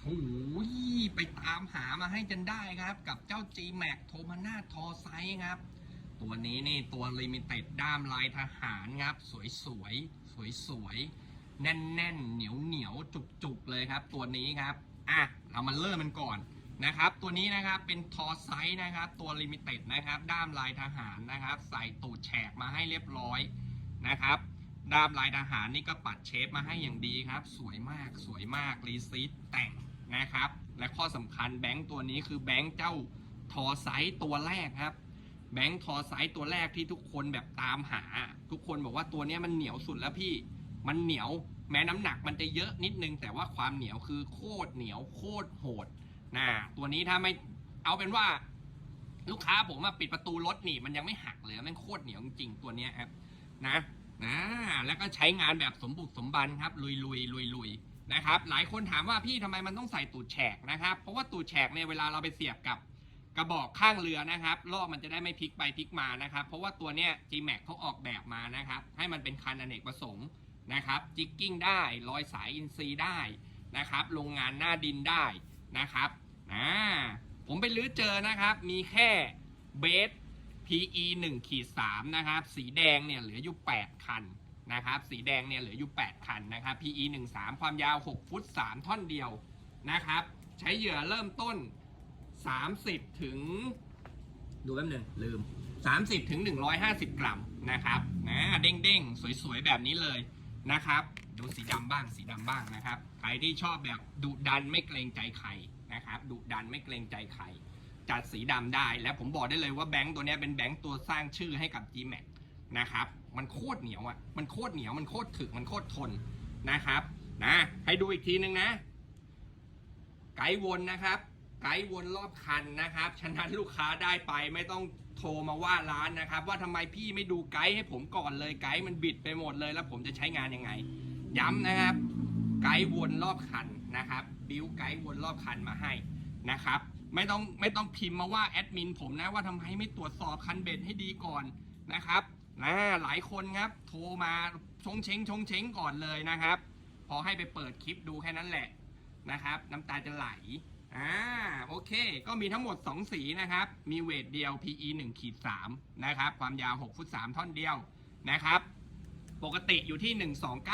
โหไปตามหามาให้จนได้ครับ กับเจ้า G Max โทมานาทอไซครับ ตัวนี้นี่ตัวลิมิเต็ดด้ามลายทหารครับ สวยสวยสวยสวยๆแน่นแน่นๆเหนียวเหนียวจุกจุกๆเลยครับ ตัวนี้ครับอะเรามาเริ่มมันก่อนนะครับ ตัวนี้นะครับเป็นทอไซนะครับ ตัวลิมิเต็ดนะครับ ด้ามลายทหารนะครับ ใส่ตูดแฉกมาให้เรียบร้อยนะครับ ด้ามลายทหารนี่ก็ปัดเชฟมาให้อย่างดีครับ สวยมากสวยมากรีซีดแต่งนะครับ และข้อสำคัญแบงค์ตัวนี้คือแบงค์เจ้าทอไซส์ตัวแรกครับ แบงค์ทอไซส์ตัวแรกที่ทุกคนแบบตามหา ทุกคนบอกว่าตัวนี้มันเหนียวสุดแล้วพี่มันเหนียวแม้น้ำหนักมันจะเยอะนิดนึง แต่ว่าความเหนียวคือโคตรเหนียวโคตรโหดนะตัวนี้ถ้าไม่เอาเป็นว่าลูกค้าผมมาปิดประตูรถนี่มันยังไม่หักเลยมันโคตรเหนียวจริงตัวนี้ครับนะ นะแล้วก็ใช้งานแบบสมบุกสมบันครับลุยลุยลุยลุยนะครับหลายคนถามว่าพี่ทำไมมันต้องใส่ตูดแฉกนะครับเพราะว่าตูดแฉกเนี่ยเวลาเราไปเสียบกับกระบอกข้างเรือนะครับรอมันจะได้ไม่พลิกไปพลิกมานะครับเพราะว่าตัวเนี้ย G-Max เขาออกแบบมานะครับให้มันเป็นคันอเนกประสงค์นะครับจิกกิ้งได้ลอยสายอินซีได้นะครับโรงงานหน้าดินได้นะครับอ่าผมไปลื้อเจอนะครับมีแค่เบส PE 1ขีด3นะครับ สีแดงเนี่ยเหลืออยู่ 8 คันนะครับ สีแดงเนี่ยเหลืออยู่ 8 คันนะครับ PE 1 3 ความยาว 6 ฟุต 3 ท่อนเดียวนะครับ ใช้เหยื่อเริ่มต้น 30 ถึง ดูแป๊บหนึงลืม 30 ถึง 150 กรัมนะครับนะเด้งๆ สวยๆ แบบนี้เลยนะครับ ดูสีดำบ้างสีดำบ้างนะครับ ใครที่ชอบแบบดุดันไม่เกรงใจใครนะครับดุดันไม่เกรงใจใคร จัดสีดำได้ และผมบอกได้เลยว่าแบงค์ตัวนี้เป็นแบงค์ตัวสร้างชื่อให้กับ G-Max นะครับ มันโคตรเหนียวอะ มันโคตรเหนียว มันโคตรถึก มันโคตรทนนะครับ นะ ให้ดูอีกทีนึงนะ ไกด์วนนะครับ ไกด์วนรอบคันนะครับ ฉะนั้นลูกค้าได้ไปไม่ต้องโทรมาว่าร้านนะครับ ว่าทำไมพี่ไม่ดูไกด์ให้ผมก่อนเลย ไกด์มันบิดไปหมดเลย แล้วผมจะใช้งานยังไง ย้ำนะครับ ไกด์วนรอบคันนะครับ บิวไกด์วนรอบคันมาให้ นะครับ ไม่ต้องไม่ต้องพิมพ์มาว่าแอดมินผมนะว่าทำไมไม่ตรวจสอบคันเบ็ดให้ดีก่อนนะครับนะหลายคนครับโทรมาชงเชงชงเชงก่อนเลยนะครับ พอให้ไปเปิดคลิปดูแค่นั้นแหละนะครับ น้ำตาจะไหลอ่าโอเค ก็มีทั้งหมด 2 สีนะครับ มีเวทเดียว PE 1ขีด3นะครับ ความยาว 6 ฟุต 3 ท่อนเดียวนะครับ ปกติอยู่ที่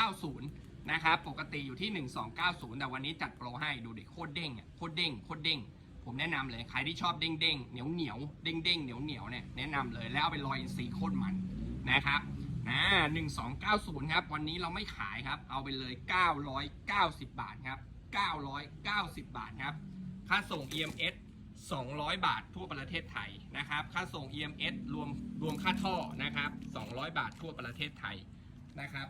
1290 นะครับ ปกติอยู่ที่ 1290 แต่วันนี้จัดโปรให้ดูดิโคตรเด้งอะโคตรเด้งโคตรเด้ง ผมแนะนำเลยใครที่ชอบเด้งเด้งเหนียวเหนียวเด้งเด้งเหนียวเหนียวเนี่ยแนะนำเลยแล้วเอาไปลอยอินทรีย์โคตรมันนะครับนะ1290 ครับ วันนี้เราไม่ขายครับ เอาไปเลย 990 บาทครับ 990 บาทครับ ค่าส่ง EMS 200 บาททั่วประเทศไทยนะครับ ค่าส่ง EMS รวมรวมค่าท่อนะครับ 200 บาททั่วประเทศไทยนะครับ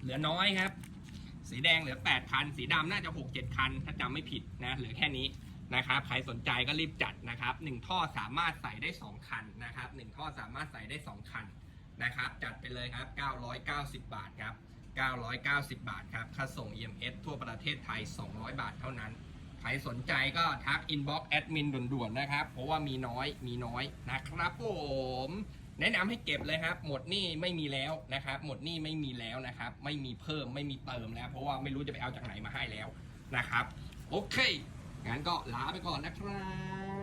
เหลือน้อยครับ สีแดงเหลือ 8 คัน สีดำน่าจะ 6-7 คัน ถ้าจำไม่ผิดนะเหลือแค่นี้นะครับ ใครสนใจก็รีบจัดนะครับ 1 ท่อสามารถใส่ได้ 2 คันนะครับ1ท่อสามารถใส่ได้ 2 คันนะครับ จัดไปเลยครับ 990 บาทครับ 990 บาทครับ ค่าส่ง EMS ทั่วประเทศไทย 200 บาทเท่านั้น ใครสนใจก็ทักอินบ็อกซ์แอดมินด่วนๆนะครับ เพราะว่ามีน้อย มีน้อยนะครับผม แนะนำให้เก็บเลยครับ หมดหนี่ไม่มีแล้วนะครับ หมดหนี่ไม่มีแล้วนะครับ ไม่มีเพิ่มไม่มีเติมแล้ว เพราะว่าไม่รู้จะไปเอาจากไหนมาให้แล้วนะครับ โอเคงั้นก็ลาไปก่อนนะครับ